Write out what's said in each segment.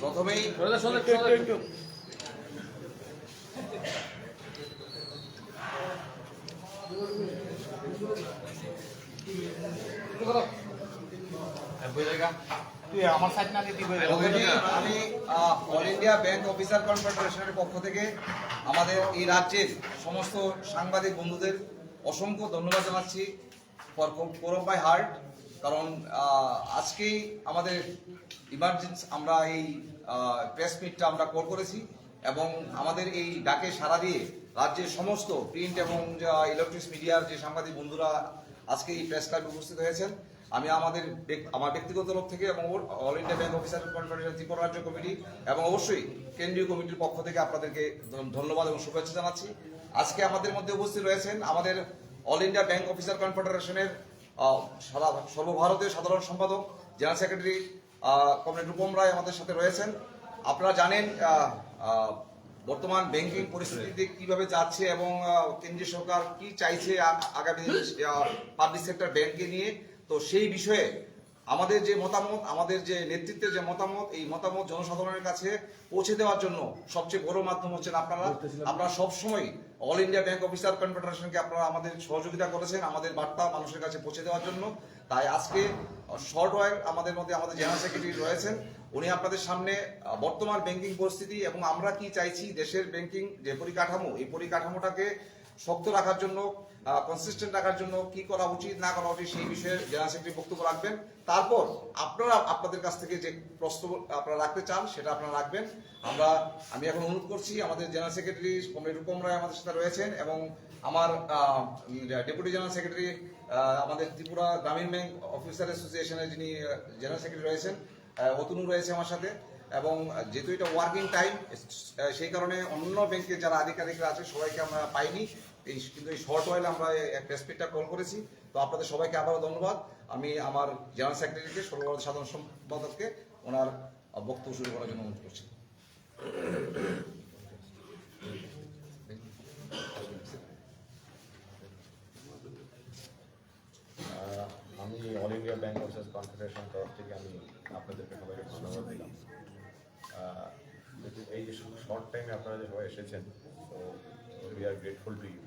প্রথমেই প্রথমেই আমি অল ইন্ডিয়া ব্যাংক অফিসার কনফেডারেশনের পক্ষ থেকে আমাদের এই রাজ্যের সমস্ত সাংবাদিক বন্ধুদের অসংখ্য ধন্যবাদ জানাচ্ছি ফর কোরম বাই হার্ট কারণ আজকেই আমাদের ইমার্জেন্সি আমরা এই প্রেস মিটটা আমরা কল করেছি এবং আমাদের এই ডাকে সাড়া দিয়ে রাজ্যের সমস্ত প্রিন্ট এবং ইলেকট্রিক্স মিডিয়ার যে সাংবাদিক বন্ধুরা আজকে এই প্রেস ক্লাবে উপস্থিত হয়েছেন আমি আমাদের আমার ব্যক্তিগত তরফ থেকে এবং all India bank officer confederation Tripura রাজ্য কমিটি এবং অবশ্যই কেন্দ্রীয় কমিটির পক্ষ থেকে আপনাদেরকে ধন্যবাদ এবং শুভেচ্ছা জানাচ্ছি। আজকে আমাদের মধ্যে উপস্থিত রয়েছেন আমাদের অল ইন্ডিয়া ব্যাংক অফিসার কনফেডারেশনের সর্বভারতীয় সাধারণ সম্পাদক general secretary comrade Rupam Roy আমাদের সাথে রয়েছেন। আপনারা জানেন বর্তমান ব্যাংকিং পরিস্থিতিতে কীভাবে যাচ্ছে এবং কেন্দ্রীয় সরকার কি চাইছে আগামী পাবলিক সেক্টর ব্যাংকে নিয়ে। তো সেই বিষয়ে আমাদের যে মতামত আমাদের যে নেতৃত্বের যে মতামত এই মতামত জনসাধারণের কাছে পৌঁছে দেওয়ার জন্য সবচেয়ে বড় মাধ্যম হচ্ছেন আপনারা। আপনারা সবসময় অল ইন্ডিয়া ব্যাংক অফিসার কনফেডারেশনকে আপনারা আমাদের সহযোগিতা করেছেন আমাদের বার্তা মানুষের কাছে পৌঁছে দেওয়ার জন্য। তাই আজকে শর্ট ওয়ার আমাদের মধ্যে আমাদের জেনারেল সেক্রেটারি রয়েছেন। উনি আপনাদের সামনে বর্তমান ব্যাংকিং পরিস্থিতি এবং আমরা কি চাইছি দেশের ব্যাংকিং যে পরিকাঠামো এই পরিকাঠামোটাকে শক্ত রাখার জন্য কনসিস্টেন্ট রাখার জন্য কি করা উচিত, না করা উচিত, সেই বিষয়ে জেনারেল সেক্রেটারি বক্তব্য রাখবেন। তারপর আপনারা, আপনাদের কাছ থেকে যে প্রশ্ন আপনারা রাখতে চান, সেটা আপনারা রাখবেন। আমরা, আমি এখন অনুরোধ করছি, আমাদের general secretary comrade Rupam Roy আমাদের সাথে রয়েছেন এবং আমার ডেপুটি জেনারেল সেক্রেটারি আমাদের ত্রিপুরা গ্রামীণ ব্যাংক অফিসার অ্যাসোসিয়েশনের যিনি জেনারেল সেক্রেটারি রয়েছেন অতনু রয়েছে আমার সাথে। এবং যেহেতু এটা ওয়ার্কিং টাইম সেই কারণে অন্য ব্যাংকের যারা আধিকারিকরা আছে, সবাইকে আমরা পাইনি। এই কিন্তু এই শর্ট ওয়াইলে আমরা প্রেসপিটটা কল করেছি। তো আপনাদের সবাইকে আবারও ধন্যবাদ। আমি আমার জেনারেল সেক্রেটারিকে, সর্বভারতীয় সাধারণ সম্পাদককে ওনার বক্তব্য শুরু করার জন্য অনুরোধ করছি। আমি all India bank officers confederation তরফ থেকে আমি আপনাদেরকে সবাইকে ধন্যবাদ দিলাম। এই যে শর্ট টাইমে আপনারা যে সবাই এসেছেন তো we are grateful to you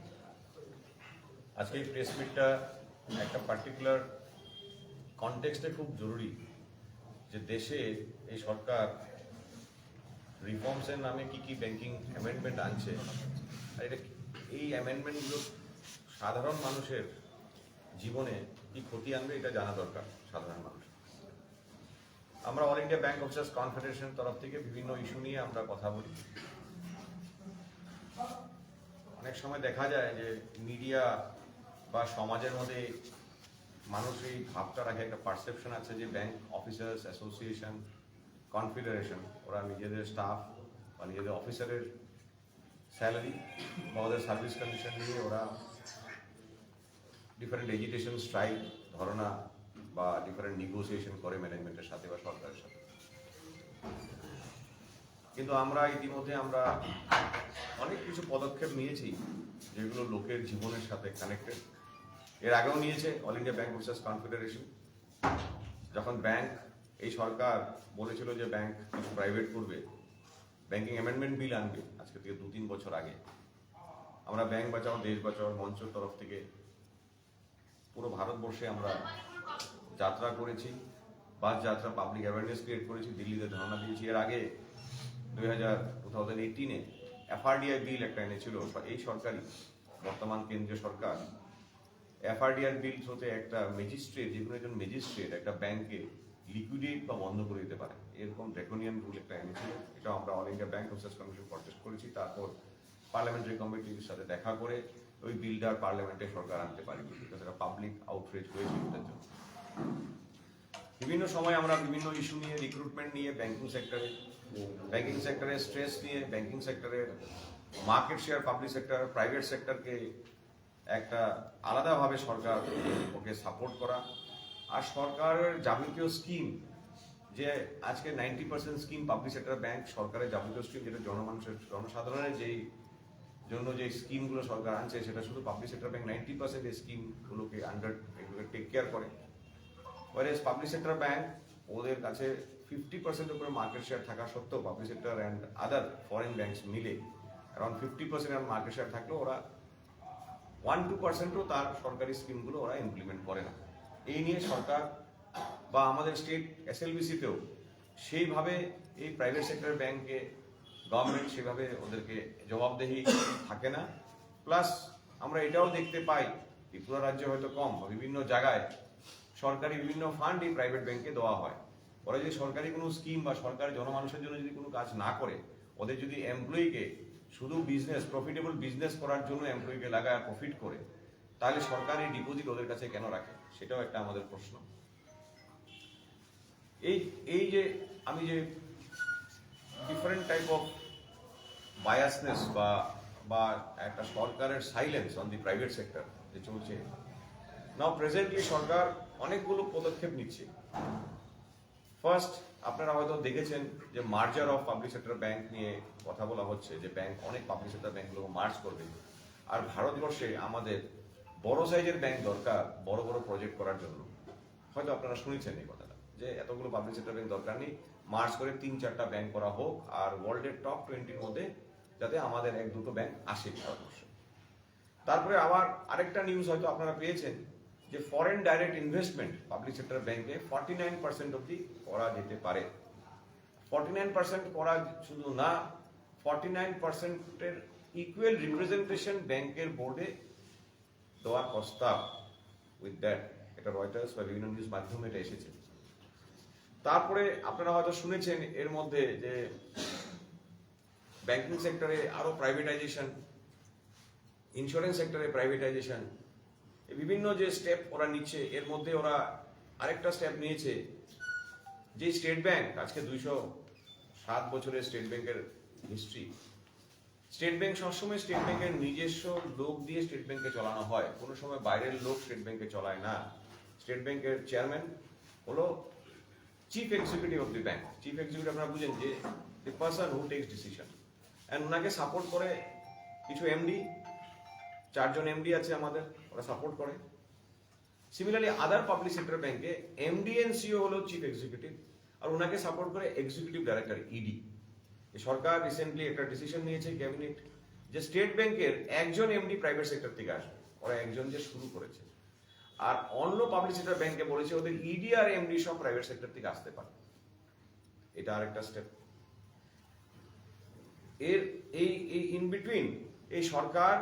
আজকে এই প্রেস মিটটা একটা পার্টিকুলার কনটেক্সটে খুব জরুরি যে দেশে এই সরকার রিফর্মসের নামে কি কি ব্যাংকিং অ্যামেন্ডমেন্ট আনছে। আর এটা এই অ্যামেন্ডমেন্টগুলো সাধারণ মানুষের জীবনে কি ক্ষতি আনবে এটা জানা দরকার সাধারণ মানুষ আমরা all India bank officers confederation তরফ থেকে বিভিন্ন ইস্যু নিয়ে আমরা কথা বলি। অনেক সময় দেখা যায় যে মিডিয়া বা সমাজের মধ্যে মানুষ এই ভাবটা রাখে একটা পারসেপশন আছে যে ব্যাংক অফিসার্স অ্যাসোসিয়েশন কনফেডারেশন ওরা নিজেদের স্টাফ বা নিজেদের অফিসারের স্যালারি বা ওদের সার্ভিস কন্ডিশন নিয়ে ওরা ডিফারেন্ট এজিটেশন স্ট্রাইক ধরনা বা ডিফারেন্ট নিগোসিয়েশন করে ম্যানেজমেন্টের সাথে বা সরকারের সাথে। কিন্তু আমরা ইতিমধ্যে আমরা অনেক কিছু পদক্ষেপ নিয়েছি যেগুলো লোকের জীবনের সাথে কানেক্টেড এর আগেও নিয়েছে all India bank officers confederation যখন ব্যাংক এই সরকার বলেছিল যে ব্যাংক কিছু প্রাইভেট করবে ব্যাংকিং অ্যামেন্ডমেন্ট বিল আনবে আজকে থেকে দু তিন বছর আগে। আমরা ব্যাংক বাঁচাও, দেশ বাঁচাও, মঞ্চের তরফ থেকে পুরো ভারতবর্ষে আমরা যাত্রা করেছি বাস যাত্রা পাবলিক অ্যাওয়ারনেস ক্রিয়েট করেছি, দিল্লিতে ধারণা দিয়েছি। এর আগে দুই হাজার টু থাউজেন্ড এইটিনে এফআরডিআই বিল একটা এনেছিল এই সরকারি বর্তমান কেন্দ্রীয় সরকার এফআরডিআর বিল হতে একটা ম্যাজিস্ট্রেট যে কোনো একজন ম্যাজিস্ট্রেট একটা ব্যাংকে লিকুইডেট বা বন্ধ করে দিতে পারে। এরকম ড্রেকোনিয়ান রুল একটা এনেছিল এটা আমরা all India bank officers commission protest করেছি, তারপর পার্লামেন্টারি কমিটির সাথে দেখা করে ওই বিলটা পার্লামেন্টে সরকার আনতে পারেনি বিকজ পাবলিক আউটরিচ হয়েছিল ওটার জন্য। বিভিন্ন সময় আমরা বিভিন্ন ইস্যু নিয়ে রিক্রুটমেন্ট নিয়ে ব্যাংকিং সেক্টরে ব্যাংকিং সেক্টরের স্ট্রেস নিয়ে ব্যাংকিং সেক্টরের market share public sector private সেক্টরকে একটা আলাদাভাবে সরকার ওকে সাপোর্ট করা। আর সরকারের যাবতীয় স্কিম যে আজকে ninety percent scheme public sector bank সরকারের যাবতীয় স্কিম যেটা জনমানুষের, জনসাধারণের যেই জন্য যে স্কিমগুলো সরকার আনছে, সেটা শুধু public sector bank ninety percent এই স্কিমগুলোকে আন্ডার এগুলোকে টেক কেয়ার করে। ওয়ারেস পাবলিক সেক্টর ব্যাংক ওদের কাছে ফিফটি পার্সেন্ট উপরে মার্কেট শেয়ার থাকা সত্ত্বেও public sector and other foreign banks মিলে around fifty percent market share থাকলেও ওরা ওয়ান টু পার্সেন্টও তার সরকারি স্কিমগুলো ওরা ইমপ্লিমেন্ট করে না। এই নিয়ে সরকার বা আমাদের স্টেট এসএলবিসিতেও সেইভাবে এই প্রাইভেট সেক্টর ব্যাংকে গভর্নমেন্ট সেভাবে ওদেরকে জবাবদেহি থাকে না। প্লাস আমরা এটাও দেখতে পাই, ত্রিপুরা রাজ্যে হয়তো কম বিভিন্ন জায়গায় সরকারি বিভিন্ন ফান্ড এই প্রাইভেট ব্যাংকে দেওয়া হয়। ওরা যদি সরকারি কোনো স্কিম বা সরকারি জনমানুষের জন্য যদি কোনো কাজ না করে, ওদের যদি এমপ্লয়িকে শুধু বিজনেস প্রফিটেবল বিজনেস করার জন্য এমপ্লয়িকে লাগায় প্রফিট করে, তাহলে সরকারি ডিপোজিট ওদের কাছে কেন রাখে? সেটাও একটা আমাদের প্রশ্ন। এই এই যে আমি যে ডিফারেন্ট টাইপ অফ বায়াসনেস বা বা একটা সরকারের silence on the private sector যে চলছে নাও প্রেজেন্টলি সরকার অনেকগুলো পদক্ষেপ নিচ্ছে। ফার্স্ট আপনারা হয়তো দেখেছেন যে merger of public sector bank নিয়ে কথা বলা হচ্ছে, যে ব্যাংক অনেক পাবলিক সেক্টর ব্যাংকগুলো মার্জ করবে। আর ভারতবর্ষে আমাদের বড় সাইজের ব্যাংক দরকার বড় বড় প্রজেক্ট করার জন্য। হয়তো আপনারা শুনেছেন এই কথাটা, যে এতগুলো পাবলিক সেক্টর ব্যাংক দরকার নেই মার্চ করে তিন চারটা ব্যাংক করা হোক আর ওয়ার্ল্ডের টপ টোয়েন্টির মধ্যে যাতে আমাদের এক দুটো ব্যাংক আসে ভারতবর্ষে। তারপরে আবার আরেকটা নিউজ হয়তো আপনারা পেয়েছেন যে foreign direct investment public sector ব্যাংকে ফর্টি নাইন পার্সেন্ট অব্দি করা যেতে পারে। ফর্টি নাইন পার্সেন্ট করা শুধু না ফর্টি নাইন পার্সেন্টের ইকুয়াল রিপ্রেজেন্টেশন ব্যাংকের বোর্ডে দেওয়ার প্রস্তাব। উইথ দ্যাট এটা রয়টার্স বা বিভিন্ন নিউজ মাধ্যমে এটা এসেছে। তারপরে আপনারা হয়তো শুনেছেন এর মধ্যে যে ব্যাংকিং সেক্টরে আরও প্রাইভেটাইজেশন ইন্স্যুরেন্স সেক্টরে প্রাইভেটাইজেশন বিভিন্ন যে স্টেপ ওরা নিচ্ছে, এর মধ্যে ওরা আরেকটা স্টেপ নিয়েছে। যে স্টেট ব্যাংক আজকে দুইশো সাত বছরের স্টেট ব্যাংকের হিস্ট্রি স্টেট ব্যাংক সবসময় স্টেট ব্যাংকের নিজস্ব লোক দিয়ে স্টেট ব্যাংকে চালানো হয়। কোনো সময় বাইরের লোক স্টেট ব্যাংকে চলায় না। স্টেট ব্যাংকের চেয়ারম্যান হলো chief executive of the bank chief executive আপনারা বুঝেন যে the person who takes decision and ওনাকে সাপোর্ট করে কিছু এমডি চারজন এমডি আছে আমাদের, ওরা সাপোর্ট করে। সিমিলারলি আদার পাবলিক সেক্টর ব্যাংকে এমডি এন্ড সিও হলো চিফ এক্সিকিউটিভ আর ওনাকে সাপোর্ট করে এক্সিকিউটিভ ডাইরেক্টর ইডি সরকার রিসেন্টলি একটা ডিসিশন নিয়েছে ক্যাবিনেট যে স্টেট ব্যাংকের একজন এমডি প্রাইভেট সেক্টর থেকে আসবে। ওরা একজন যে শুরু করেছে। আর অন্য পাবলিক সেক্টর ব্যাংকে বলেছে ওদের ইডি আর এমডি সব প্রাইভেট সেক্টর থেকে আসতে পারে। এটা আরেকটা স্টেপ এর এই এই ইন বিটুইন এই সরকার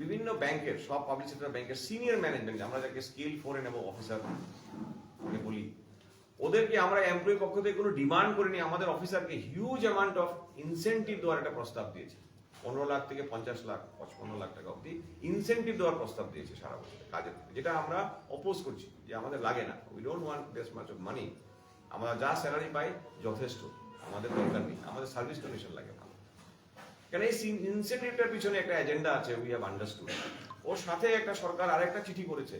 বিভিন্ন ব্যাংকের, সব পাবলিক সেক্টর ব্যাংকের সিনিয়র ম্যানেজমেন্ট আমরা যাকে স্কেল ফোরে নেব অফিসার বলি, ওদেরকে আমরা এমপ্লয়ি পক্ষ থেকে কোনো ডিমান্ড করিনি, আমাদের অফিসারকে হিউজ অ্যামাউন্ট অফ ইনসেন্টিভ দেওয়ার একটা প্রস্তাব দিয়েছে। পনেরো লাখ থেকে পঞ্চাশ লাখ, পঁচপন্ন লাখ টাকা অব্দি ইনসেন্টিভ দেওয়ার প্রস্তাব দিয়েছে সারা বছর কাজের যেটা আমরা অপোজ করছি, যে আমাদের লাগে না। We don't want this much of money আমরা যা স্যালারি পাই যথেষ্ট, আমাদের দরকার নেই, আমাদের সার্ভিস ডোনেশন লাগে। ভালো কেন এই ইনসেন্টিভটার পিছনে একটা এজেন্ডা আছে উই হ্যাভ আন্ডারস্টুড ওর সাথে একটা সরকার আরেকটা চিঠি করেছে,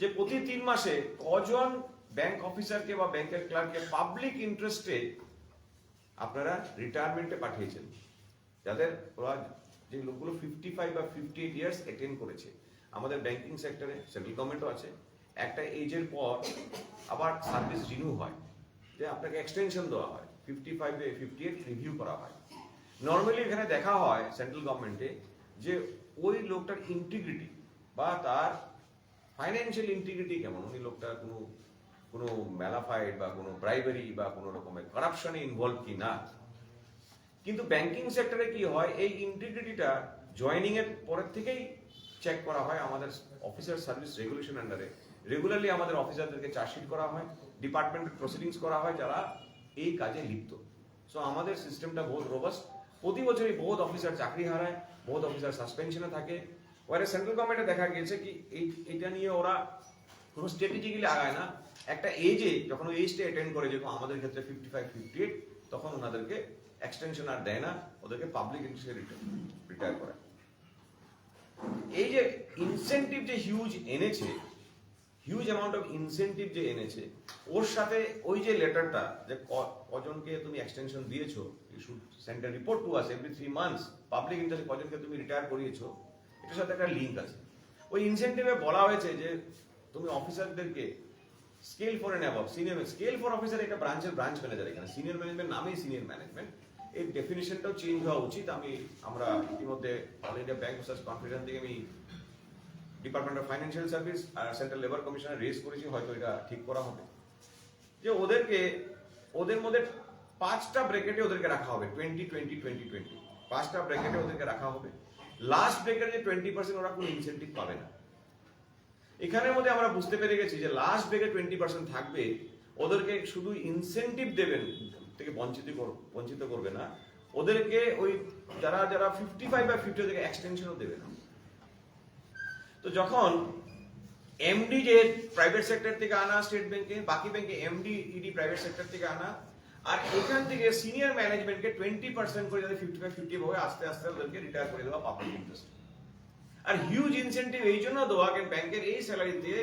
যে প্রতি তিন মাসে কজন ব্যাংক অফিসারকে বা ব্যাংকের ক্লার্ককে পাবলিক ইন্টারেস্টে আপনারা রিটায়ারমেন্টে পাঠিয়েছেন। যাদের ওরা যে লোকগুলো ফিফটি ফাইভ বা ফিফটি এইট ইয়ার্স অ্যাটেন্ড করেছে, আমাদের ব্যাংকিং সেক্টরে সেন্ট্রাল গভর্নমেন্টও আছে। একটা এজের পর আবার সার্ভিস রিনিউ হয়, যে আপনাকে এক্সটেনশন দেওয়া হয়। ফিফটি ফাইভে ফিফটি এইট রিভিউ করা হয়। নর্মালি এখানে দেখা হয় সেন্ট্রাল গভর্নমেন্টে যে ওই লোকটার ইন্টিগ্রিটি বা তার ফাইন্যান্সিয়াল ইন্টিগ্রিটি কেমন? উনি লোকটা কোনো কোনো ম্যালাফাইড বা কোনো ব্রাইবারি বা কোনো রকমের কারাপশনে ইনভলভ কি না? কিন্তু ব্যাংকিং সেক্টরে কি হয়? এই ইন্টিগ্রিটিটা জয়েনিং এর পরের থেকেই চেক করা হয়। আমাদের অফিসার সার্ভিস রেগুলেশন আন্ডারে রেগুলারলি আমাদের অফিসারদেরকে চার্জশিট করা হয় ডিপার্টমেন্টের প্রসিডিংস করা হয় যারা এই কাজে লিপ্ত। সো আমাদের সিস্টেমটা বহুত রোবাস্ট প্রতি বছরই বহুত অফিসার চাকরি হারায় বহুত অফিসার সাসপেনশনে থাকে। ওয়ারে সেন্ট্রাল গভর্নমেন্টে দেখা গিয়েছে কি এটা নিয়ে ওরা কোনো স্ট্র্যাটেজিক্যালি আগায় না। একটা এজে যখন ওই এজটা অ্যাটেন্ড করে, যেরকম আমাদের ক্ষেত্রে ফিফটি ফাইভ ফিফটি এইট তখন ওনাদেরকে এক্সটেনশন আর দেয় না, ওদেরকে পাবলিক ইন্টারেস্টে রিটায়ার করে এই যে ইনসেন্টিভ যে হিউজ এনেছে হিউজ অ্যামাউন্ট অফ ইনসেন্টিভ যে এনেছে, ওর সাথে ওই যে লেটারটা যে কজনকে তুমি এক্সটেনশন দিয়েছ send report to us every three months public interest কজনকে তুমি রিটায়ার করিয়েছো, এটার সাথে একটা লিঙ্ক আছে। ওই ইনসেন্টিভে বলা হয়েছে যে তুমি অফিসারদেরকে scale for N above senior scale for officer এটা ব্রাঞ্চের ব্রাঞ্চ ম্যানেজার এখানে সিনিয়র ম্যানেজমেন্ট নামেই সিনিয়র ম্যানেজমেন্ট এই ডেফিনেশনটাও চেঞ্জ হওয়া উচিত, আমি, আমরা ইতিমধ্যে all India bank research conference থেকে আমি ডিপার্টমেন্ট অফ ফাইন্যান্সিয়াল সার্ভিস আর সেন্ট্রাল লেবার কমিশনে রেজ করেছি, হয়তো এটা ঠিক করা হবে। যে ওদেরকে, ওদের মধ্যে পাঁচটা ব্র্যাকেটে ওদেরকে রাখা হবে টোয়েন্টি টোয়েন্টি টোয়েন্টি টোয়েন্টি পাঁচটা ব্র্যাকেটে ওদেরকে রাখা হবে। লাস্ট ব্র্যাকেটে টোয়েন্টি পার্সেন্ট ওরা কোনো ইনসেন্টিভ পাবে না। এখানের মধ্যে আমরা বুঝতে পেরে গেছি যে লাস্ট ব্রেকে টোয়েন্টি পার্সেন্ট থাকবে, ওদেরকে শুধু ইনসেন্টিভ দেবেন, থেকে বঞ্চিত বঞ্চিত করবে না। ওদেরকে ওই যারা যারা ফিফটি ফাইভ বা ফিফটি থেকে এক্সটেনশনও দেবে না। তো যখন এমডি যে প্রাইভেট সেক্টর থেকে আনা স্টেট ব্যাংকে বাকি ব্যাংকে এমডি ইডি প্রাইভেট সেক্টর থেকে আনা, আর এখান থেকে সিনিয়র ম্যানেজমেন্টকে টোয়েন্টি পার্সেন্ট করে যাতে ফিফটি ফাইভ ফিফটি ভাবে আস্তে আস্তে ওদেরকে রিটায়ার করে দেওয়া পাবলিক ইন্টারেস্ট আর হিউজ ইনসেন্টিভ এই জন্য দেওয়া কেন ব্যাংকের এই স্যালারিতে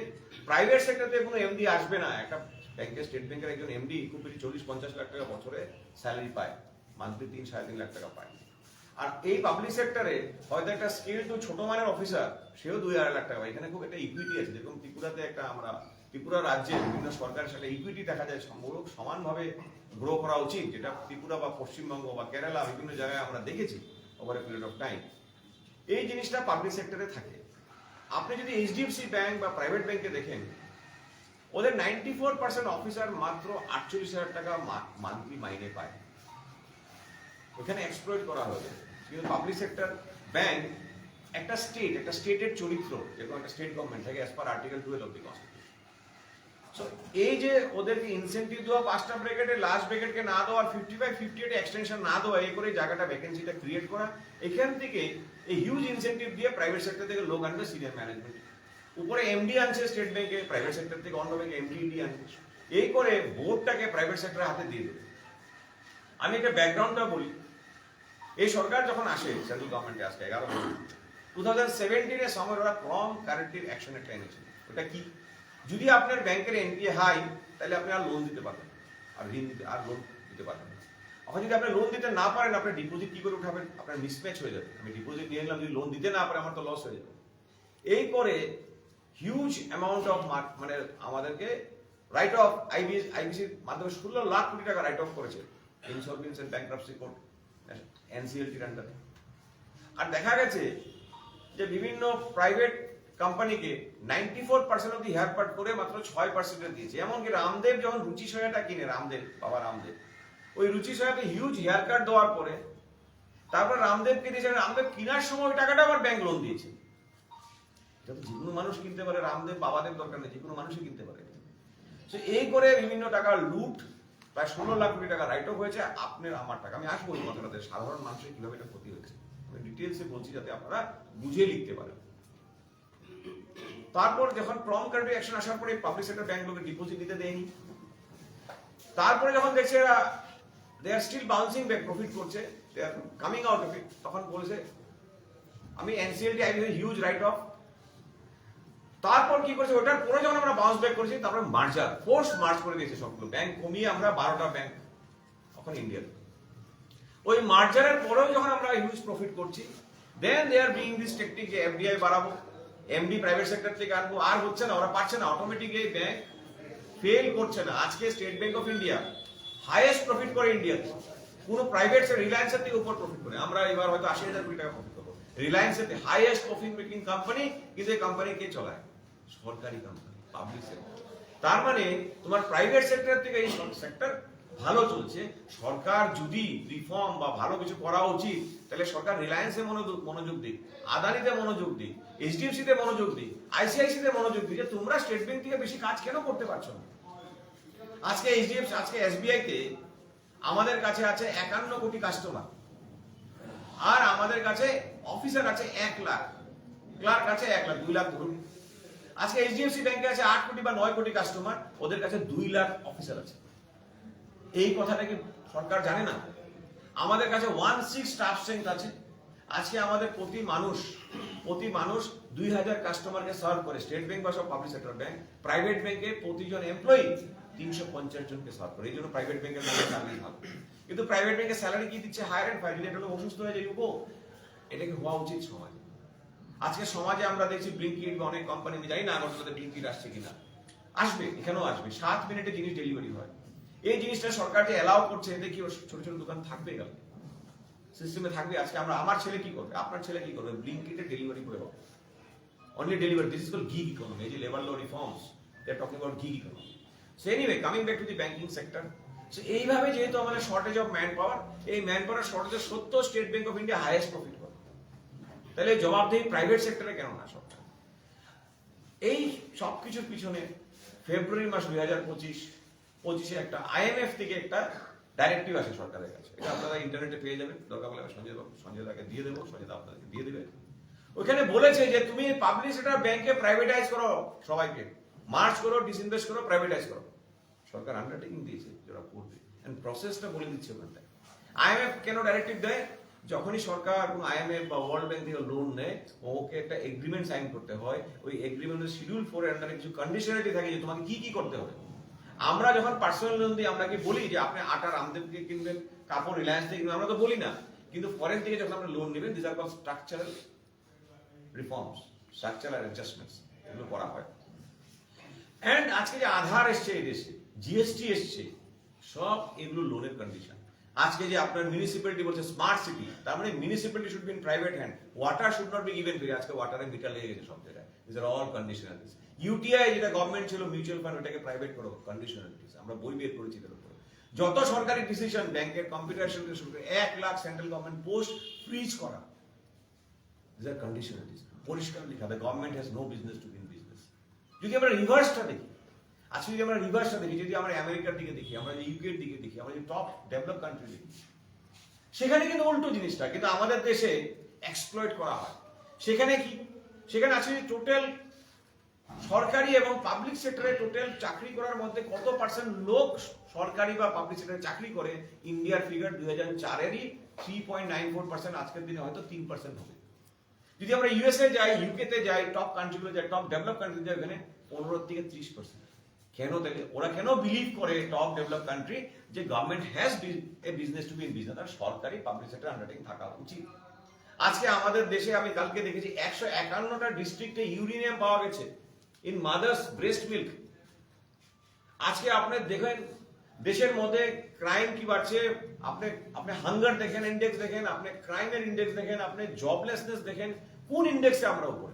প্রাইভেট সেক্টরে কোনো এমডি আসবে না। একটা ব্যাংকের স্টেট ব্যাংকের একজন এমডি খুব বেশি চল্লিশ, পঞ্চাশ লাখ টাকা বছরে স্যালারি পায়। মান্থলি তিন, সাড়ে তিন লাখ টাকা পায়। আর এই পাবলিক সেক্টরে হয়তো একটা স্কিল টু ছোট মানের অফিসার সেও দুই আড়াই লাখ টাকা এখানে খুব একটা ইকুইটি আছে। যেরকম ত্রিপুরাতে একটা আমরা, ত্রিপুরা রাজ্যে বিভিন্ন সরকারের সাথে ইকুইটি দেখা যায় সম্ভব সমানভাবে গ্রো করা উচিত, যেটা ত্রিপুরা বা পশ্চিমবঙ্গ বা কেরালা বিভিন্ন জায়গায় আমরা দেখেছি over a period of time এই জিনিসটা পাবলিক সেক্টরে থাকে। আপনি যদি এইচডিএফসি ব্যাংক বা প্রাইভেট ব্যাংকে দেখেন, ওদের নাইনটি ফোর পার্সেন্ট অফিসার মাত্র আটচল্লিশ হাজার টাকা মান্থলি মাইনে পায়। ওখানে এক্সপ্লয়েট করা কিন্তু পাবলিক সেক্টর ব্যাংক একটা স্টেট একটা স্টেটের চরিত্র যেরকম একটা স্টেট গভর্নমেন্ট থাকে as per article twelve of the constitution so এই যে ওদেরকে ইনসেন্টিভ দেওয়া পাঁচটা ব্র্যাকেটে লাস্ট ব্র্যাকেটকে না দেওয়া fifty five fifty eight extension না দেওয়া, এই করে জায়গাটা ভ্যাকেন্সিটা ক্রিয়েট করা, এখান থেকে এই হিউজ ইনসেন্টিভ দিয়ে প্রাইভেট সেক্টর থেকে লোক আনবে সিনিয়র ম্যানেজমেন্ট উপরে এমডি আনছে স্টেট ব্যাংকে প্রাইভেট সেক্টর থেকে অন্য ব্যাংকে এমডি ইডি আনছে। এই করে বোর্ডটাকে প্রাইভেট সেক্টরের হাতে দিয়ে দেবে। আমি একটা ব্যাকগ্রাউন্ডটা বলি। এই সরকার যখন আসে সেন্ট্রাল গভর্নমেন্টে আজকে এগারো টু থাউজেন্ড সেভেন্টিনের সময় ওরা কম কারেক্টিভ অ্যাকশন একটা এনেছিল ওটা কি? যদি আপনার ব্যাংকের এনপিএ হাই তাহলে আপনি আর লোন দিতে পারবেন আর ঋণ দিতে, আর লোন দিতে পারবেন এখন যদি আপনি লোন দিতে না পারেন, আপনার ডিপোজিট কি করে উঠাবেন? আপনার মিসম্যাচ হয়ে যাবে। আমি ডিপোজিট নিয়ে নিলাম, যদি লোন দিতে না পারে, আমার তো লস হয়ে যাবে। এই করে হিউজ অ্যামাউন্ট অফ মানে আমাদেরকে রাইট অফ আইবিএস আইবিসির মাধ্যমে ষোলো লাখ কোটি টাকা রাইট অফ করেছে। ইনসলভেন্স এন্ড ব্যাংক্রাপসি কোর্ট এনসিএলটির আন্ডারে আর দেখা গেছে যে বিভিন্ন প্রাইভেট কোম্পানিকে নাইনটি ফোর পার্সেন্ট অব্দি হেয়ার কাট করে মাত্র ছয় পার্সেন্টের দিয়েছে। এমনকি রামদেব যখন রুচি সয়াটা কিনে, রামদেব, বাবা রামদেব, ওই রুচি সয়াতে হিউজ হেয়ার কাট দেওয়ার পরে তারপর রামদেবকে দিয়েছে রামদেব কেনার সময় ওই টাকাটা আবার ব্যাংক লোন দিয়েছে। এটা যে কোনো মানুষ কিনতে পারে, রামদেব বাবাদের দরকার নেই যে কোনো মানুষই কিনতে পারে। তো এই করে বিভিন্ন টাকা লুট প্রায় ষোলো লাখ কোটি টাকা রাইট অফ হয়েছে, আপনার, আমার টাকা। আমি আসব ওই কথাটাতে সাধারণ মানুষের কীভাবে এটা ক্ষতি হয়েছে। আমি ডিটেলসে বলছি যাতে আপনারা বুঝে লিখতে পারেন। তারপর যখন প্রম কারেন্ট অ্যাকশন আসার পরে পাবলিক সেক্টর ব্যাংকগুলোকে ডিপোজিট নিতে দেয়নি। তারপরে যখন দেখছে এরা they are still bouncing back profit করছে they are coming out of it তখন বলছে, আমি NCLT I huge write off তারপর কি করেছে? ওটার পরে যখন আমরা বাউন্স ব্যাক করেছি, তারপরে মার্জার ফোর্স মার্চ করে দিয়েছে সবগুলো। ব্যাংক কমিয়ে আমরা বারোটা ব্যাংক তখন ইন্ডিয়াতে ওই মার্জারের পরেও যখন আমরা হিউজ প্রফিট করছি then they are being this technique যে এফডিআই বাড়াবো এমডি প্রাইভেট সেক্টর থেকে আনব। আর হচ্ছে না, ওরা পাচ্ছে না। অটোমেটিক এই ব্যাংক ফেল করছে না। আজকে state bank of India highest profit করে ইন্ডিয়াতে কোনো প্রাইভেট রিলায়েন্সের থেকে উপর প্রফিট করে। আমরা এবার হয়তো আশি হাজার কোটি টাকা প্রফিট করব। রিলায়েন্সের হাইয়েস্ট প্রফিট মেকিং কোম্পানি কিন্তু এই কোম্পানি কে চলায়? সরকারি কোম্পানি পাবলিক সেক্টর তার মানে তোমার প্রাইভেট সেক্টর থেকে এই সেক্টর ভালো চলছে। সরকার যদি রিফর্ম বা ভালো কিছু করা উচিত, তাহলে সরকার রিলায়েন্সে মনোযোগ মনোযোগ দিক, আদানিতে মনোযোগ দিক এইচডিএফসি তে মনোযোগ দিক আইসিআইসি তে মনোযোগ দিক যে তোমরা স্টেট ব্যাংক থেকে বেশি কাজ কেন করতে পারছ না? আজকে এইচডিএফসি আজকে এসবিআই তে আমাদের কাছে আছে একান্ন কোটি কাস্টমার আর আমাদের কাছে অফিসার আছে এক লাখ। ক্লার্ক আছে এক লাখ, দুই লাখ ধরুন। আজকে এইচডিএফসি ব্যাংকে আছে আট কোটি বা নয় কোটি কাস্টমার ওদের কাছে দুই লাখ অফিসার আছে। এই কথাটা কি সরকার জানে না? আমাদের কাছে ওয়ান সিক্স স্টাফ স্ট্রেংথ আছে। আজকে আমাদের প্রতি মানুষ প্রতি মানুষ দুই হাজার কাস্টমারকে সার্ভ করে। স্টেট ব্যাংক বা সব পাবলিক সেক্টর ব্যাংক প্রাইভেট ব্যাংকে প্রতিজন এমপ্লয়ি তিনশো পঞ্চাশ জনকে সার্ভ করে। এই জন্য প্রাইভেট ব্যাংকের স্যালারি ভালো কিন্তু প্রাইভেট ব্যাংকের স্যালারি কি দিচ্ছে? হায়ার এন্ড ফাইভ এটা অসুস্থ হয়ে যায় এটা কি হওয়া উচিত সমাজে। আজকে সমাজে আমরা দেখছি ব্লিঙ্কিট বা অনেক কোম্পানি আমি জানি না আগরতলাতে ব্লিঙ্কিট আসছে কিনা আসবে এখানেও আসবে সাত মিনিটে জিনিস ডেলিভারি হয় এই জিনিসটা সরকার যে অ্যালাউ করছে এতে কি ছোট ছোট দোকান থাকবে গেল সিস্টেমে থাকবে আজকে আমরা আমার ছেলে কি করবে আপনার ছেলে কি করবে ব্লিঙ্কিটে ডেলিভারি করে হবে only delivery. This is called gig economy. এই যে labor law reforms, they're talking about gig economy. So anyway, coming back to the banking sector. So এইভাবে যেহেতু আমাদের শর্টেজ অফ ম্যান পাওয়ার এই ম্যান পাওয়ার শর্টেজের সত্য state bank of India highest profit তাহলে জবাবদেহি প্রাইভেট সেক্টরে কেন না সরকার এই সব কিছুর পিছনে ফেব্রুয়ারি মাস দুই হাজার পঁচিশ, পঁচিশে একটা আইএমএফ থেকে একটা ডাইরেক্টিভ আসে সরকারের কাছে। এটা আপনারা ইন্টারনেটে পেয়ে যাবেন। দরকার হলে সঞ্জয় সঞ্জয় দাকে দিয়ে দেবো, সঞ্জয় আপনাদেরকে দিয়ে দেবে। ওখানে বলেছে যে তুমি পাবলিক সেক্টর ব্যাংকে প্রাইভেটাইজ করো সবাইকে। মার্চ করো ডিসইনভেস্ট করো প্রাইভেটাইজ করো। সরকার আন্ডারটেকিং দিয়েছে যারা করবে। প্রসেসটা বলে দিচ্ছে ওখানটায়। আইএমএফ কেন ডাইরেক্টিভ দেয়? যখনই সরকার কোনো আইএমএফ বা ওয়ার্ল্ড ব্যাংক থেকে লোন নেয়, ওকে একটা এগ্রিমেন্ট সাইন করতে হয়। ওই এগ্রিমেন্টের শিডিউল ফোর আন্ডারে কিছু কন্ডিশনালিটি থাকে যে তোমাকে কি কি করতে হবে। আমরা যখন পার্সোনাল লোন দিই, আমরা কি বলি যে আপনি আটার রামদেব থেকে কিনবেন, কাপড় রিলায়েন্স থেকে কিনবেন, আমরা তো বলি না। কিন্তু ফরেন থেকে যখন আপনি লোন নেবেন this are call structural reforms structural adjustments এগুলো করা হয়। এন্ড আজকে যে আধার এসছে এই দেশে জিএসটি এসছে, সব এগুলো লোনের কন্ডিশন আজকে যে আপনার মিউনিসিপ্যালিটি বলছে স্মার্ট সিটি তার মানে municipality should be in private hand water should not be given free আজকে ওয়াটারে মিটার লেগে গেছে সব জায়গায়। This are all conditionalities UTI যেটা গভর্নমেন্ট ছিল মিউচুয়াল ফান্ড ওটাকে প্রাইভেট করো কন্ডিশনালিটিস আমরা বই বের করেছি তার উপরে। যত সরকারি ডিসিশন ব্যাংকের কম্পিউটার শুরু করে এক lakh central government post freeze করা। These are conditionalities. পরিষ্কার লেখা the government has no business to in business যদি আমরা রিভার্সটা দেখি আজকে যদি আমরা রিভার্সটা দেখি, যদি আমরা আমেরিকার দিকে দেখি, আমরা যদি ইউকের দিকে দেখি, আমরা যদি টপ ডেভেলপ কান্ট্রি দেখি, সেখানে কিন্তু উল্টো জিনিসটা, কিন্তু আমাদের দেশে এক্সপ্লয়েট করা হয়। সেখানে কি? সেখানে আছে টোটাল সরকারি এবং পাবলিক সেক্টরে টোটাল চাকরি করার মধ্যে কত পার্সেন্ট লোক সরকারি বা পাবলিক সেক্টরে চাকরি করে ইন্ডিয়ার ফিগার দুই হাজার চারেরই three point nine four percent আজকের দিনে হয়তো তিন পার্সেন্ট হবে। যদি আমরা ইউএসএ যাই ইউকে তে যাই টপ কান্ট্রিগুলো যাই টপ ডেভেলপ কান্ট্রি যাই, ওখানে পনেরো থেকে ত্রিশ পার্সেন্ট কেন তাহলে ওরা কেন বিলিভ করে টপ ডেভেলপ কান্ট্রি যে government has a business to be business আর সরকারি পাবলিক সেক্টর আন্ডারটেকিং থাকা উচিত। আজকে আমাদের দেশে আমি কালকে দেখেছি একশো একান্নটা ডিস্ট্রিক্টে ইউরিনিয়াম পাওয়া গেছে ইন মাদার্স ব্রেস্ট মিল্ক আজকে আপনি দেখেন, দেশের মধ্যে ক্রাইম কি বাড়ছে? আপনি আপনি হাঙ্গার দেখেন ইন্ডেক্স দেখেন, আপনি ক্রাইমের ইন্ডেক্স দেখেন, আপনি জবলেসনেস দেখেন, কোন ইন্ডেক্সে আমরা উপরে?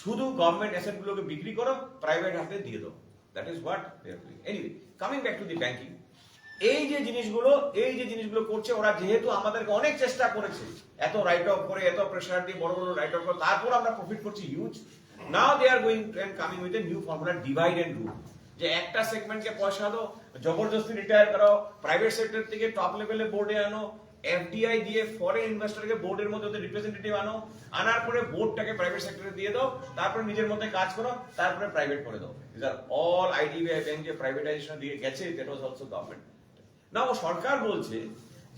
শুধু গভর্নমেন্ট অ্যাসেট গুলোকে বিক্রি করো প্রাইভেট হাতে দিয়ে দাও। That is what anyway coming back to the banking এই যে জিনিসগুলো, এই যে জিনিসগুলো করছে, ওরা যেহেতু আমাদেরকে অনেক চেষ্টা করেছে, এত রাইট অফ করে, এত প্রেশার দিয়ে বড় বড় রাইট অফ করে, তারপর আমরা প্রফিট করছি huge now they are going and coming with a new formula divide and rule যে একটা সেগমেন্টকে পয়সা দাও, জবরদস্তি রিটায়ার করাও প্রাইভেট সেক্টর থেকে টপ লেভেলে বোর্ডে আনো এফডিআই দিয়ে ফরেন ইনভেস্টরকে বোর্ডের মধ্যে ওদের রিপ্রেজেন্টেটিভ আনো, আনার পরে বোর্ডটাকে প্রাইভেট সেক্টরে দিয়ে দাও, তারপরে নিজের মধ্যে কাজ করো, তারপরে প্রাইভেট করে দাও। This are all IDBI bank যে প্রাইভেটাইজেশন দিয়ে গেছে দ্যাট ওয়াজ অলসো গভর্নমেন্ট না ও সরকার বলছে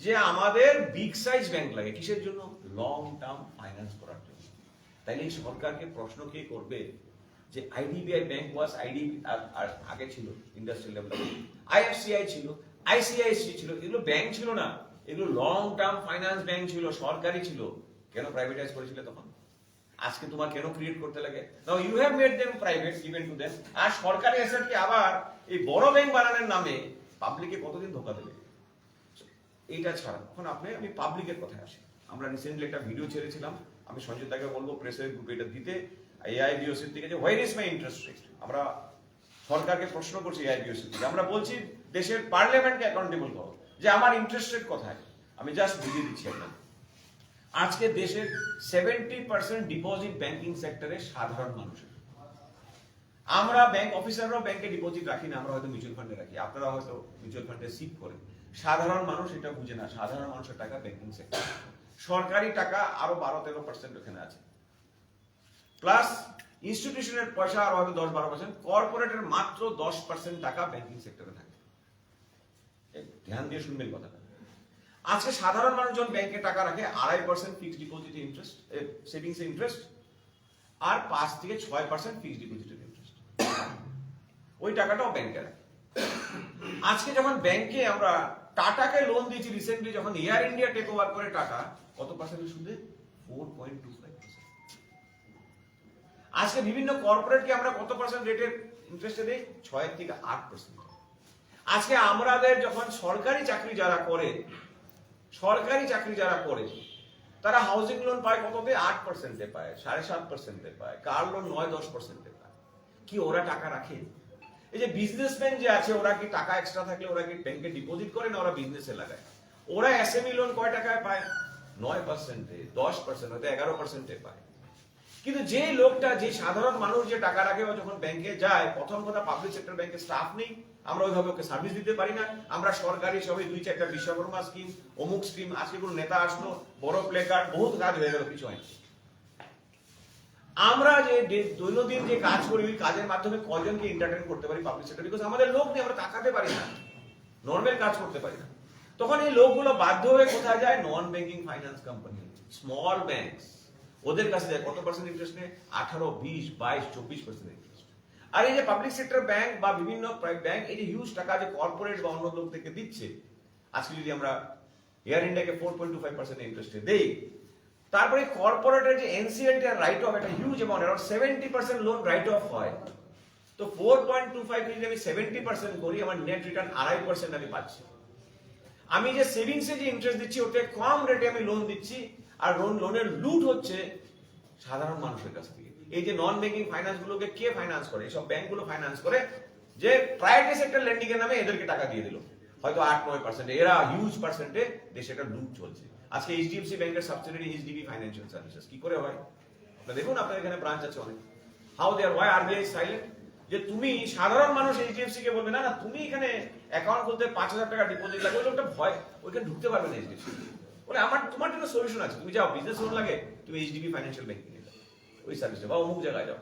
যে আমাদের বিগ সাইজ ব্যাংক লাগে। কিসের জন্য? লং টার্ম ফাইন্যান্স করার জন্য। তাইলে সরকারকে প্রশ্ন কে করবে যে আইডিবিআই ব্যাংক ওয়াজ আইডি আর আগে ছিল ইন্ডাস্ট্রিয়াল ডেভেলপমেন্ট আইএফসিআই ছিল আইসিআইসি ছিল, এগুলো ব্যাংক ছিল না। এগুলো লং টার্ম ফাইন্যান্স ব্যাংক ছিল, সরকারি ছিল, কেন প্রাইভেটাইজ করেছিল তখন? আজকে তোমার কেন ক্রিয়েট করতে লাগে? Now you have made them private given to them আর সরকারি অ্যাসেটকে আবার এই বড় ব্যাংক বানানোর নামে পাবলিকে কতদিন ধোকা দেবে? এইটা ছাড়া। এখন আপনি, আমি পাবলিকের কথায় আসি। আমরা রিসেন্টলি একটা ভিডিও ছেড়েছিলাম, আমি সঞ্জিত দাকে বলব প্রেসের গ্রুপে এটা দিতে। এআইবিওসির থেকে যে where is my interest rate আমরা সরকারকে প্রশ্ন করছি এআইবিওসির থেকে আমরা বলছি, দেশের পার্লামেন্টকে অ্যাকাউন্টেবল করো। যে আমার ইন্টারেস্ট রেট কোথায় আমি জাস্ট বুঝিয়ে দিচ্ছি আপনাকে। আজকে দেশের সেভেন্টি পার্সেন্ট ডিপোজিট ব্যাংকিং সেক্টরে সাধারণ মানুষের। আমরা ব্যাংক অফিসাররাও ব্যাংকে ডিপোজিট রাখি না, আমরা হয়তো মিউচুয়াল ফান্ডে রাখি। আপনারা হয়তো মিউচুয়াল ফান্ডে সিপ করেন। সাধারণ মানুষ এটা বুঝে না, সাধারণ মানুষের টাকা ব্যাংকিং সেক্টর সরকারি টাকা আরও বারো তেরো পার্সেন্ট ওখানে আছে। প্লাস ইনস্টিটিউশনের পয়সা আরও হয়তো দশ বারো পার্সেন্ট কর্পোরেটের মাত্র দশ পার্সেন্ট টাকা ব্যাংকিং সেক্টরে থাকে। ধ্যান দিয়ে শুনবেন কথাটা। আজকে সাধারণ মানুষজন ব্যাংকে টাকা রাখে, আড়াই percent fixed deposit interest savings interest আর পাঁচ থেকে ছয় পার্সেন্ট ফিক্সড ডিপোজিটের ইন্টারেস্ট ওই টাকাটাও ব্যাংকে রাখে। আজকে যখন ব্যাংকে আমরা টাটাকে লোন দিয়েছি রিসেন্টলি যখন এয়ার ইন্ডিয়া টেক ওভার করে টাটা কত পার্সেন্টের সুদে? ফোর পয়েন্ট টু ফাইভ আজকে বিভিন্ন কর্পোরেটকে আমরা কত পার্সেন্ট রেটের ইন্টারেস্টে দেই? ছয় থেকে আট পার্সেন্ট আজকে আমাদের যখন সরকারি চাকরি যারা করে, সরকারি চাকরি যারা করে, তারা হাউজিং লোন পায় কততে আট পার্সেন্টে পায়, সাড়ে সাত পার্সেন্টে পায় কার লোন নয়, দশ পার্সেন্টে পায়। কি ওরা টাকা রাখে? এই যে বিজনেসম্যান যে আছে, ওরা কি টাকা এক্সট্রা থাকলে ওরা কি ব্যাংকে ডিপোজিট করে না ওরা বিজনেসে লাগায়? ওরা এসএমই লোন কয় টাকায় পায়? নয় পার্সেন্টে দশ পার্সেন্ট হয়তো এগারো পার্সেন্টে পায়। কিন্তু যে লোকটা, যে সাধারণ মানুষ যে টাকা রাখে যখন ব্যাংকে যায়, প্রথম কথা পাবলিক সেক্টর ব্যাংকে স্টাফ নেই। আমরা ওইভাবে ওকে সার্ভিস দিতে পারি না। আমরা সরকারি সবাই দুই চারটা বিশ্বকর্মা স্কিম অমুক স্কিম আজকে কোনো নেতা আসলো, বড় প্লে কার্ড বহুত কাজ হয়ে গেল কিছু হয়নি আমরা যে দৈনন্দিন যে কাজ করি, ওই কাজের মাধ্যমে কজনকে এন্টারটেন করতে পারি পাবলিক সেক্টর বিকজ আমাদের লোক নেই, আমরা তাকাতে পারি না। নর্মাল কাজ করতে পারি না। তখন এই লোকগুলো বাধ্য হয়ে কোথায় যায়? Non banking finance company small banks ওদের কাছে যায়, কত পার্সেন্ট ইন্টারেস্ট নেই আঠারো, বিশ, বাইশ, চব্বিশ পার্সেন্ট আর এই যে পাবলিক সেক্টর ব্যাংক বা বিভিন্ন ব্যাংক এই যে হিউজ টাকা যে কর্পোরেট বা অন্য লোক থেকে দিচ্ছে, আজকে যদি আমরা এয়ার ইন্ডিয়াকে four point two five percent ইন্টারেস্টে দেই, তারপরে কর্পোরেটের যে এনসিএলটি আর রাইট অফ একটা huge amount around seventy percent loan write off হয়। তো ফোর পয়েন্ট টু ফাইভ যদি আমি সেভেন্টি পার্সেন্ট করি, আমার নেট রিটার্ন আড়াই পার্সেন্ট আমি পাচ্ছি। আমি যে সেভিংসে যে ইন্টারেস্ট দিচ্ছি, ওতে কম রেটে আমি লোন দিচ্ছি, আর লোন লোনের লুট হচ্ছে সাধারণ মানুষের কাছ থেকে। এই যে নন ব্যাংকিং ফাইন্যান্স গুলোকে কে ফাইন্যান্স করে? সব ব্যাংকগুলো ফাইন্যান্স করে যে প্রাইভেট সেক্টর লেন্ডিং এর নামে এদেরকে টাকা দিয়ে দিল। হয়তো আট, নয় পার্সেন্ট এরা হিউজ পার্সেন্টে দেশে একটা লুট চলছে। আজকে এইচডিএফসি ব্যাংকের সাবসিডারি এইচডিবি ফাইন্যান্সিয়াল সার্ভিসেস কি করে হয়? আপনারা দেখুন আপনার এখানে ব্রাঞ্চ আছে অনেক। How why are RBI silent যে তুমি সাধারণ মানুষ এইচডিএফসি কে বলবে, না না, তুমি এখানে অ্যাকাউন্ট খুলতে পাঁচ হাজার টাকা ডিপোজিট লাগে। ওই লোকটা ভয়। ওইখানে ঢুকতে পারবে না এইচডিএফসি বলে, আমার, তোমার জন্য সলিউশন আছে। তুমি যাও বিজনেস লোন লাগে, তুমি এইচডিবি ফাইন্যান্সিয়াল ব্যাংকিং ওই সার্ভিসে বা অমুক জায়গায় যাও।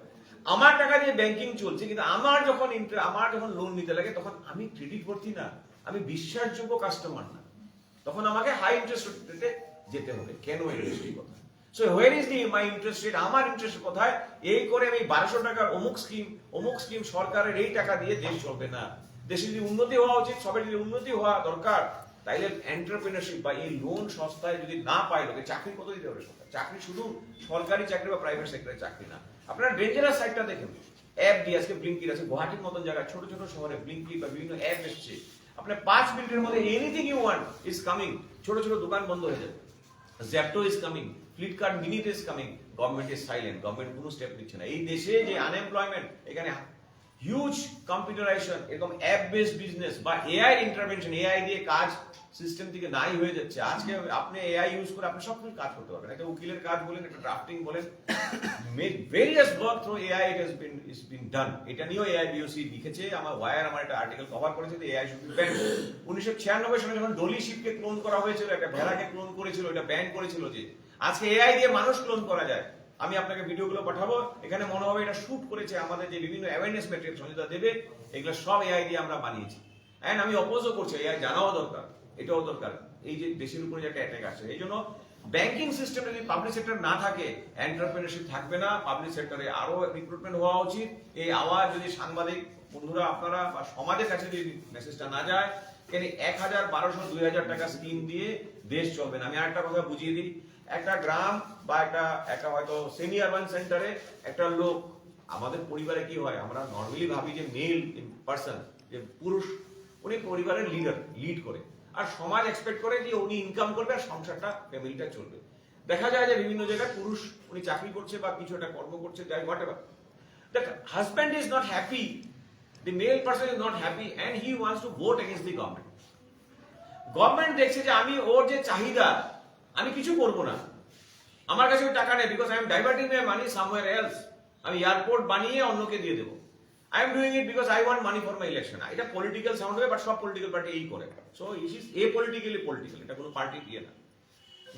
আমার টাকা দিয়ে ব্যাংকিং চলছে, কিন্তু আমার যখন ইন্টার- আমার যখন লোন নিতে লাগে, তখন আমি ক্রেডিট ভর্তি না, আমি বিশ্বাসযোগ্য কাস্টমার না। তখন আমাকে হাই ইন্টারেস্ট রেটে যেতে হবে, কেন ইন্টারেস্ট কথা? So where is the my interest rate আমার ইন্টারেস্ট কোথায়? এই করে আমি বারোশো টাকার অমুক স্কিম অমুক স্কিম সরকারের এই টাকা দিয়ে দেশ চলবে না। দেশে যদি উন্নতি হওয়া উচিত সবের যদি উন্নতি হওয়া দরকার তাইলে এন্টারপ্রেনারশিপ বা এই লোন সস্তায় যদি না পায় লোকে, চাকরি কত দিতে হবে সরকার? চাকরি শুধু সরকারি চাকরি বা প্রাইভেট সেক্টরে চাকরি না। আপনারা ডেঞ্জারাস সাইডটা দেখেন। অ্যাপ দিয়ে আজকে ব্লিঙ্কিট আছে, গুয়াহাটির মতন জায়গায়, ছোট ছোট শহরে ব্লিঙ্কিট বা বিভিন্ন অ্যাপ এসছে। আপনার পাঁচ মিনিটের মধ্যে anything you want is coming ছোট ছোট দোকান বন্ধ হয়ে যাবে। Zepto is coming Flipkart minute is coming government is silent government কোনো স্টেপ নিচ্ছে না। এই দেশে যে আনএমপ্লয়মেন্ট এখানে হিউজ কম্পিউটারাইজেশন এরকম অ্যাপ বেসড বিজনেস বা এআই ইন্টারভেনশন এআই দিয়ে কাজ সিস্টেম থেকে নাই হয়ে যাচ্ছে। আজকে আপনি এআই ইউজ করে আপনি সব কিছু কাজ করতে পারবেন। একটা উকিলের কাজ বলেন, একটা ড্রাফটিং বলেন various work through AI it has been is been done এটা নিয়েও এআই বিওসি লিখেছে, আমার ওয়ার আমার একটা আর্টিকেল কভার করেছে যে এআই শুড বি ব্যান উনিশশো ছিয়ানব্বই সালে যখন ডলি শিপকে ক্লোন করা হয়েছিল, একটা ভেড়াকে ক্লোন করেছিল এটা ব্যান করেছিল যে, আজকে এআই দিয়ে মানুষ ক্লোন করা যায়। আমি আপনাকে ভিডিওগুলো পাঠাবো। এখানে মনে হবে এটা শুট করেছে আমাদের যে বিভিন্ন অ্যাওয়ারনেস ম্যাটেরিয়াল সঞ্জিতা দেবে, এগুলো সব এআই দিয়ে আমরা বানিয়েছি। এন্ড আমি অপোজও করছি এআই জানাও দরকার, এটাও দরকার। এই যে দেশের উপরে যে একটা অ্যাটাক আসছে এই জন্য ব্যাংকিং সিস্টেম যদি পাবলিক সেক্টর না থাকে এন্টারপ্রেনারশিপ থাকবে না পাবলিক সেক্টরে আরও রিক্রুটমেন্ট হওয়া উচিত। এই আওয়াজ যদি সাংবাদিক, বন্ধুরা, আপনারা বা সমাজের কাছে যদি মেসেজটা না যায় এক হাজার বারোশো দুই হাজার টাকা স্কিম দিয়ে দেশ চলবে না। আমি আরেকটা কথা বুঝিয়ে দিই একটা গ্রাম বা একটা একটা হয়তো সেমি আরবান সেন্টারে একটা লোক, আমাদের পরিবারে কি হয়, আমরা নর্মালি ভাবি যে মেল পার্সন যে পুরুষ, উনি পরিবারের লিডার লিড করে। আর সমাজ এক্সপেক্ট করে যে উনি ইনকাম করবে আর সংসারটা ফ্যামিলিটা চলবে। দেখা যায় যে বিভিন্ন জায়গায় পুরুষ উনি চাকরি করছে বা কিছু একটা কর্ম করছে, যাই whatever the husband is not happy the male person is not happy and he wants to vote against the government government দেখছে যে আমি ওর যে চাহিদা আমি কিছু করব না। আমার কাছে টাকা নেই because I am diverting my money somewhere else আমি এয়ারপোর্ট বানিয়ে অন্যকে দিয়ে দেবো। I am doing it because I want money for my election এটা পলিটিক্যাল সাউন্ড হবে বাট সব পলিটিক্যাল পার্টি এই করে। So is is a politically political এটা কোনো পার্টি দিয়ে না।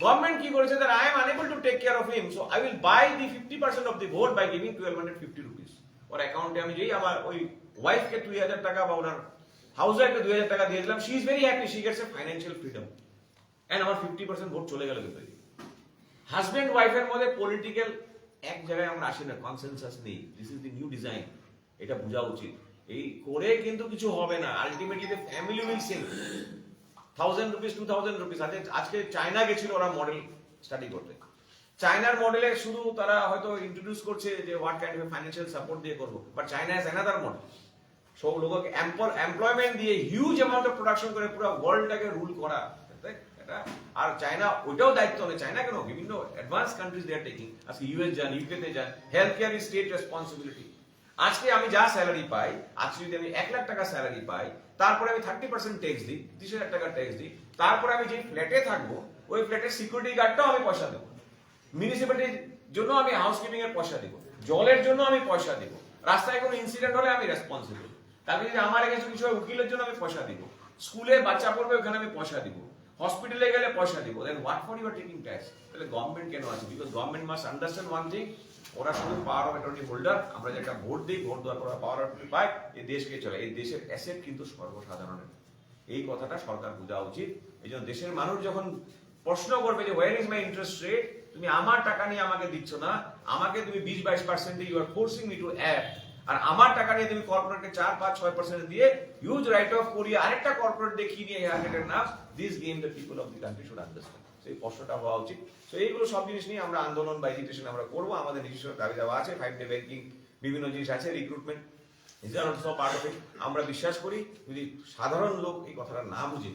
গভর্নমেন্ট কি করেছে that I am unable to take care of him, so I will buy the 50% of the vote by giving 1250 rupees ওর অ্যাকাউন্টে আমি যেই আমার ওই ওয়াইফকে 2000 টাকা বা ওনার হাউসওয়াইফকে 2000 টাকা দিয়ে দিলাম she is very happy she gets a financial freedom and আমার 50% ভোট চলে গেল কিন্তু হাজবেন্ড ওয়াইফের মধ্যে পলিটিক্যাল এক জায়গায় আমরা আসি না কনসেনসাস নেই। This is the new design এটা বোঝা উচিত। এই করে কিন্তু কিছু হবে না। Ultimately the family will sing thousand rupees two thousand rupees আজকে চায়না গেছিল ওরা মডেল স্টাডি করতে। চায়নার মডেলে শুধু তারা হয়তো ইন্ট্রোডিউস করছে যে what kind of financial support দিয়ে করব। But China is another model সব লোককে এমপ্লয়মেন্ট দিয়ে হিউজ অ্যামাউন্ট অফ প্রোডাকশন করে পুরো ওয়ার্ল্ডটাকে রুল করা? আর চায়না, ওইটাও দায়িত্ব নেই চায়না কেন? বিভিন্ন advance countries they are taking আজকে ইউএস যান ইউকে তে যান health care is state responsibility আজকে আমি যা স্যালারি পাই, আজকে যদি আমি এক লাখ টাকা স্যালারি পাই, তারপরে আমি থার্টি পার্সেন্ট ট্যাক্স দিই, তিরিশ হাজার টাকা ট্যাক্স দিই, তারপরে আমি যে ফ্ল্যাটে থাকব, ওই ফ্ল্যাটের সিকিউরিটি গার্ডটাও আমি পয়সা দেবো। মিউনিসিপ্যালিটির জন্য আমি হাউসকিপিং এর পয়সা দিব। জলের জন্য আমি পয়সা দিব। রাস্তায় কোনো ইনসিডেন্ট হলে আমি রেসপন্সিবল তারপরে যদি আমার এগেন্সে কিছু হয়, উকিলের জন্য আমি পয়সা দিব। স্কুলে বাচ্চা পড়বে, ওখানে আমি পয়সা দিব। হসপিটালে গেলে পয়সা দিব। Then what for you're taking tax তাহলে গভর্নমেন্ট কেন আছে? Because government must understand one thing ওরা শুধু পাওয়ার অফ অ্যাটর্নি হোল্ডার আমরা যে একটা ভোট দিই, ভোট দেওয়ার পর পাওয়ার অফ অ্যাটর্নি পাই এই দেশকে চলে। এই দেশের অ্যাসেট কিন্তু সর্বসাধারণের। এই কথাটা সরকার বোঝা উচিত। এই জন্য দেশের মানুষ যখন প্রশ্ন করবে যে where is my interest rate তুমি আমার টাকা নিয়ে আমাকে দিচ্ছ না। আমাকে তুমি বিশ বাইশ percent you are forcing me to add আর আমার টাকা নিয়ে তুমি কর্পোরেটকে চার, পাঁচ, ছয় পার্সেন্ট দিয়ে হিউজ রাইট অফ করিয়ে আরেকটা কর্পোরেট দেখিয়ে নিয়ে হান্ড্রেড না this game the people of the country should understand সেই প্রশ্নটা হওয়া উচিত। তো এইগুলো সব জিনিস নিয়ে আমরা আন্দোলন বা এজিটেশন আমরা করব। আমাদের নিজস্ব দাবি দেওয়া আছে। ফাইভ ডে ব্যাংকিং বিভিন্ন জিনিস আছে রিক্রুটমেন্ট পার্ট আমরা বিশ্বাস করি, যদি সাধারণ লোক এই কথাটা না বুঝে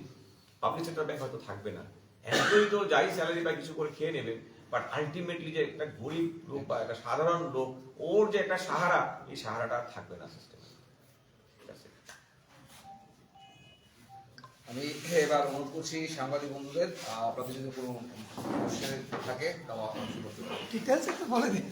পাবলিক সেক্টর ব্যাংক হয়তো থাকবে না। এমপ্লয়ি তো যাই স্যালারি বা কিছু করে খেয়ে নেবে বাট আলটিমেটলি যে একটা গরিব লোক বা একটা সাধারণ লোক ওর যে একটা সাহারা এই সাহারাটা থাকবে না সিস্টেমে আমি এবার অনুরোধ করছি সাংবাদিক বন্ধুদের আপনাদের যদি কোনো কোশ্চেন থাকে তাও আপনার শুরু করতে পারেন। ডিটেলস একটু বলে দিন।